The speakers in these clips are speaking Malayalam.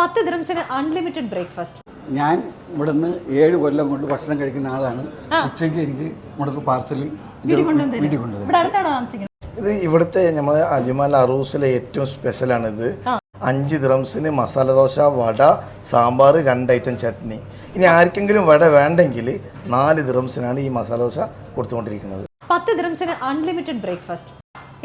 പത്ത് ദിറംസിന് അൺലിമിറ്റഡ് ബ്രേക്ക്ഫാസ്റ്റ് ഞാൻ ഇവിടുന്ന് ഏഴ് കൊല്ലം കൊണ്ട് ഭക്ഷണം കഴിക്കുന്ന ആളാണ്. ഉച്ചയ്ക്ക് എനിക്ക് ഇവിടുത്തെ പാർസൽ വീട്ടിൽ കൊണ്ടുവരും ഇവിടെ അടുത്താണ് താമസിക്കുന്നത്? ഇത് ഇവിടുത്തെ നമ്മുടെ അജ്മാൽ അറൂസിലെ ഏറ്റവും സ്പെഷ്യലാണിത് അഞ്ച് ദ്രംസിന് മസാല ദോശ വട സാമ്പാർ രണ്ട് ഐറ്റം ചട്നി. ഇനി ആർക്കെങ്കിലും വട വേണ്ടെങ്കിൽ നാല് ദ്രംസിനാണ് ഈ മസാല ദോശ കൊടുത്തുകൊണ്ടിരിക്കുന്നത്. പത്ത് ദ്രംസിന് അൺലിമിറ്റഡ് ബ്രേക്ക്ഫാസ്റ്റ്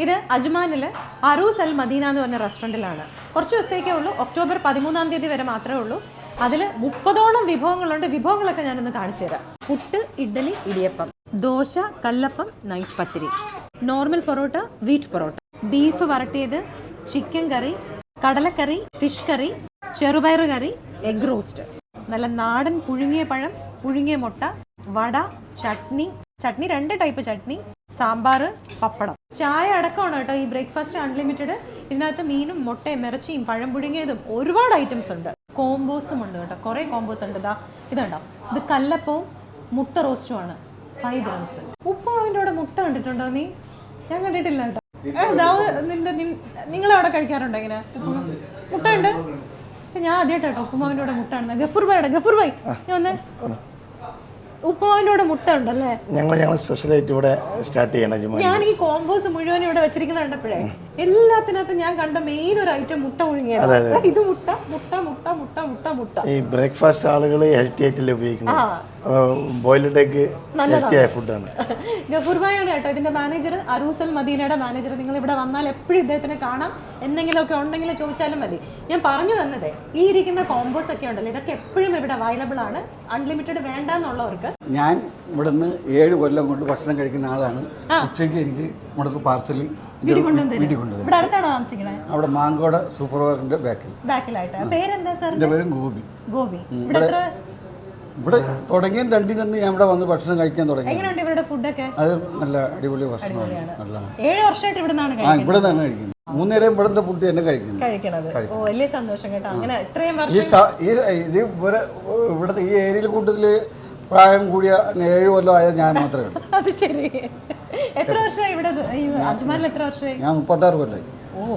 ഇത് അജ്മാനിൽ അറൂസ് അൽ മദീന എന്ന് പറഞ്ഞ റെസ്റ്റോറന്റിലാണ് കുറച്ച് ദിവസത്തേക്കേ ഉള്ളൂ. ഒക്ടോബർ പതിമൂന്നാം തീയതി വരെ മാത്രമേ ഉള്ളൂ. അതിൽ മുപ്പതോളം വിഭവങ്ങളുണ്ട്. വിഭവങ്ങളൊക്കെ ഞാനൊന്ന് കാണിച്ചു തരാം. Puttu idli idiyappam. Dosa kallappam nice pathiri. Normal porotta wheat porotta. Beef വരട്ടിയത് chicken curry കടലക്കറി ഫിഷ് കറി ചെറുപയർ കറി എഗ് റോസ്റ്റ്. നല്ല നാടൻ പുഴുങ്ങിയ പഴം പുഴുങ്ങിയ മുട്ട വട ചട്നി. ചട്നി രണ്ട് ടൈപ്പ് ചട്നി. സാമ്പാർ പപ്പടം. ചായ അടക്കമാണ് കേട്ടോ ഈ ബ്രേക്ക്ഫാസ്റ്റ് അൺലിമിറ്റഡ്. ഇതിനകത്ത് മീനും മുട്ടയും ഇറച്ചിയും പഴം പുഴുങ്ങിയതും ഒരുപാട് ഐറ്റംസ് ഉണ്ട്. കോംബോസും ഉണ്ട് കേട്ടോ. കുറേ കോംബോസ് ഉണ്ട്. ഇതാ ഇതുണ്ടോ ഇത് കല്ലപ്പവും മുട്ട റോസ്റ്റും ആണ്. ഫൈവ് ഗ്രാംസ് ഉപ്പാവിന്റെ കൂടെ മുട്ട കണ്ടിട്ടുണ്ടോ നീ? ഞാൻ കണ്ടിട്ടില്ല കേട്ടോ. നിന്റെ നിങ്ങൾ അവിടെ കഴിക്കാറുണ്ടോ ഇങ്ങനെ? മുട്ട ഉണ്ട്. ഞാൻ ആദ്യമായിട്ട് ഉപ്പുമാവിന്റെ കൂടെ മുട്ട ആണ് ഗഫൂർ ഭായിയുടെ ഗഫൂർ ഭായി. ഞാൻ വന്നേ. ഉപ്പുമാവിന്റെ കൂടെ മുട്ട ഉണ്ടല്ലേ? ഞങ്ങൾ ഞങ്ങൾ സ്പെഷ്യലായിട്ട് ഇവിടെ സ്റ്റാർട്ട് ചെയ്യണം അജ്മാൽ ഞാൻ ഈ കോമ്പോസ് മുഴുവൻ ഇവിടെ വെച്ചിരിക്കുന്ന കണ്ടപ്പോഴേ എല്ലാത്തിനകത്തും ഞാൻ കണ്ട മെയിൻ ഒരു ഐറ്റം മുട്ട മുഴുങ്ങിയത് ഇത് മുട്ട മുട്ട മുട്ട മുട്ട മുട്ട മുട്ട. ഈ ബ്രേക്ക്ഫാസ്റ്റ് ആളുകൾ ഹെൽത്തി ആയിട്ടല്ലേ ഉപയോഗിക്കുന്നത്? ബോയിൽഡ് എഗ് ഹെൽത്തി ആയ ഫുഡാണ് ഗഫൂർ ഭായാണ് കേട്ടോ. ഇതിന്റെ മാനേജർ അറൂസൽ മദീനയുടെ മാനേജർ നിങ്ങൾ ഇവിടെ വന്നാൽ എപ്പോഴും ഇദ്ദേഹത്തിനെ കാണാം. എന്തെങ്കിലുമൊക്കെ ഉണ്ടെങ്കിൽ ചോദിച്ചാലും മതി. ഞാൻ പറഞ്ഞു വന്നതേ ഈ ഇരിക്കുന്ന കോമ്പോസ് ഒക്കെ ഉണ്ടല്ലോ ഇതൊക്കെ എപ്പോഴും ഇവിടെ അവൈലബിൾ ആണ്. അൺലിമിറ്റഡ് വേണ്ടെന്നുള്ളവർക്ക് ഞാൻ ഇവിടുന്ന് ഏഴ് കൊല്ലം കൊണ്ട് ഭക്ഷണം കഴിക്കുന്ന ആളാണ്. ഉച്ചയ്ക്ക് എനിക്ക് ഇവിടുത്തെ പാർസൽ വീട്ടിൽ കൊണ്ടുവരും അവിടെ മാങ്കോട് സൂപ്പർ മാർക്കറ്റിന്റെ ബാക്കിൽ എന്റെ പേര് ഗോപി. ഗോപി. ഇവിടെ തുടങ്ങിയ രണ്ടിനന്ന് ഞാൻ ഇവിടെ വന്ന് ഭക്ഷണം കഴിക്കാൻ തുടങ്ങി. അത് നല്ല അടിപൊളി ഭക്ഷണമാണ്. നല്ലതാണ്. ഇവിടെ നിന്നാണ് ആ ഇവിടെ നിന്നാണ് കഴിക്കുന്നത്. മൂന്നേരം ഇവിടുത്തെ ഫുഡ് തന്നെ കഴിക്കുന്നു കഴിക്കണത്. ഓ വലിയ സന്തോഷം കേട്ടോ. അങ്ങനെ ഇത്രയും വർഷം ഈ ഇവിടുത്തെ ഈ ഏരിയയിൽ കൂട്ടത്തിൽ പ്രായം കൂടിയ ഏഴ് കൊല്ലം ആയത് ഞാൻ മാത്രമേ ഉള്ളൂ. അത് ശരി. എത്ര വർഷമായി ഇവിടെ അജ്മാനിൽ എത്ര വർഷമായി? ഞാൻ മുപ്പത്താറ് കൊല്ലമായി ഓ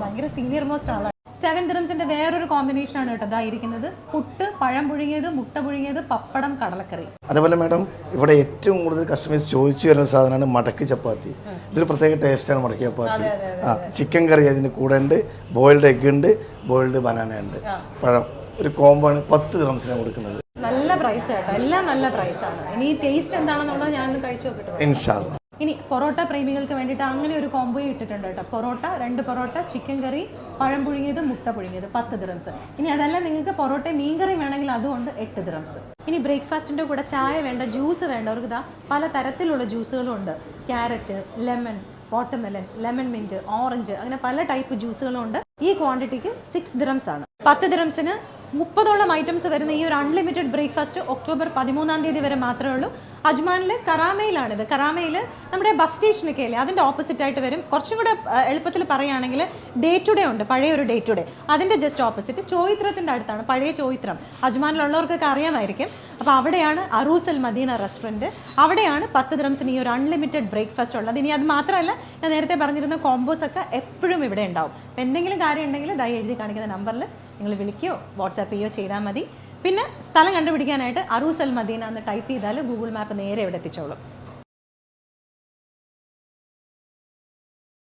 ഭയങ്കര സീനിയർ മോസ്റ്റ് ആളാണ്. സെവൻ ദ്രംസിന്റെ വേറൊരു കോമ്പിനേഷൻ ആണ് കേട്ടോ ഇരിക്കുന്നത് പുട്ട് പഴം പുഴുങ്ങിയത് മുട്ട പുഴുങ്ങിയത് പപ്പടം കടലക്കറി. അതേപോലെ മാഡം ഇവിടെ ഏറ്റവും കൂടുതൽ കസ്റ്റമേഴ്സ് ചോദിച്ചു വരുന്ന സാധനമാണ് മടക്ക് ചപ്പാത്തി. ഇതൊരു പ്രത്യേക ടേസ്റ്റാണ് മടക്ക് ചപ്പാത്തി. ആ ചിക്കൻ കറി അതിന് കൂടെ ഉണ്ട് ബോയിൽഡ് എഗ് ഉണ്ട് ബോയിൽഡ് ബനാന ഉണ്ട്. പഴം. ഒരു കോമ്പാണ് പത്ത് ദ്രംസിനാണ് കൊടുക്കുന്നത്. നല്ല പ്രൈസ് കേട്ടോ. എല്ലാം നല്ല പ്രൈസ് ആണ്. ഇനി ടേസ്റ്റ് എന്താണെന്നുള്ളത് ഞാൻ കഴിച്ചു നോക്കട്ടെ ഇനി പൊറോട്ട പ്രേമികൾക്ക് വേണ്ടിയിട്ട് അങ്ങനെ ഒരു കോംബോ ഇട്ടിട്ടുണ്ട് കേട്ടോ. പൊറോട്ട രണ്ട് പൊറോട്ട ചിക്കൻ കറി പഴം പുഴുങ്ങിയത് മുട്ട പുഴുങ്ങിയത് പത്ത് ദിറംസ് ഇനി അതല്ല നിങ്ങൾക്ക് പൊറോട്ട മീൻ കറി വേണമെങ്കിൽ അതുകൊണ്ട് എട്ട് ദിറംസ് ഇനി ബ്രേക്ക്ഫാസ്റ്റിന്റെ കൂടെ ചായ വേണ്ട ജ്യൂസ് വേണ്ടവർക്ക് ഇതാ പല തരത്തിലുള്ള ജ്യൂസുകളും ഉണ്ട്. Carrot lemon watermelon lemon mint orange അങ്ങനെ പല ടൈപ്പ് ജ്യൂസുകളും ഉണ്ട്. ഈ ക്വാണ്ടിറ്റിക്ക് സിക്സ് ദിറംസ് ആണ്. പത്ത് ദിറംസിന് മുപ്പതോളം ഐറ്റംസ് വരുന്ന ഈ ഒരു അൺലിമിറ്റഡ് ബ്രേക്ക്ഫാസ്റ്റ് ഒക്ടോബർ പതിമൂന്നാം തീയതി വരെ മാത്രമേ ഉള്ളൂ. അജ്മാനിൽ കറാമയിലാണിത് കറാമയിൽ നമ്മുടെ ബസ് സ്റ്റേഷനൊക്കെ അല്ലേ? അതിന്റെ ഓപ്പോസിറ്റ് ആയിട്ട് വരും. കുറച്ചും കൂടെ എളുപ്പത്തിൽ പറയുകയാണെങ്കിൽ ഡേ ടു ഡേ ഉണ്ട്. പഴയ ഒരു ഡേ ടു ഡേ അതിന്റെ ജസ്റ്റ് ഓപ്പോസിറ്റ് ചോയിത്രത്തിന്റെ അടുത്താണ്. പഴയ ചോയിത്രം. അജ്മാനിലുള്ളവർക്കൊക്കെ അറിയാമായിരിക്കും. അപ്പോൾ അവിടെയാണ് അറൂസൽ മദീന റെസ്റ്റോറന്റ് അവിടെയാണ് പത്ത് ദ്രംസിന് ഈ ഒരു അൺലിമിറ്റഡ് ബ്രേക്ക്ഫാസ്റ്റ് ഉള്ളത്. ഇനി അത് മാത്രമല്ല ഞാൻ നേരത്തെ പറഞ്ഞിരുന്ന കോംബോസ് ഒക്കെ എപ്പോഴും ഇവിടെ ഉണ്ടാവും. അപ്പോൾ എന്തെങ്കിലും കാര്യം ഉണ്ടെങ്കിൽ ദയ എഴുതി കാണിക്കുന്ന നമ്പറിൽ നിങ്ങൾ വിളിക്കുകയോ വാട്സാപ്പ് ചെയ്യുകയോ ചെയ്താൽ മതി. പിന്നെ സ്ഥലം കണ്ടുപിടിക്കാനായിട്ട് അറൂസൽ മദീന എന്ന് ടൈപ്പ് ചെയ്താൽ ഗൂഗിൾ മാപ്പ് നേരെ ഇവിടെ എത്തിച്ചോളും.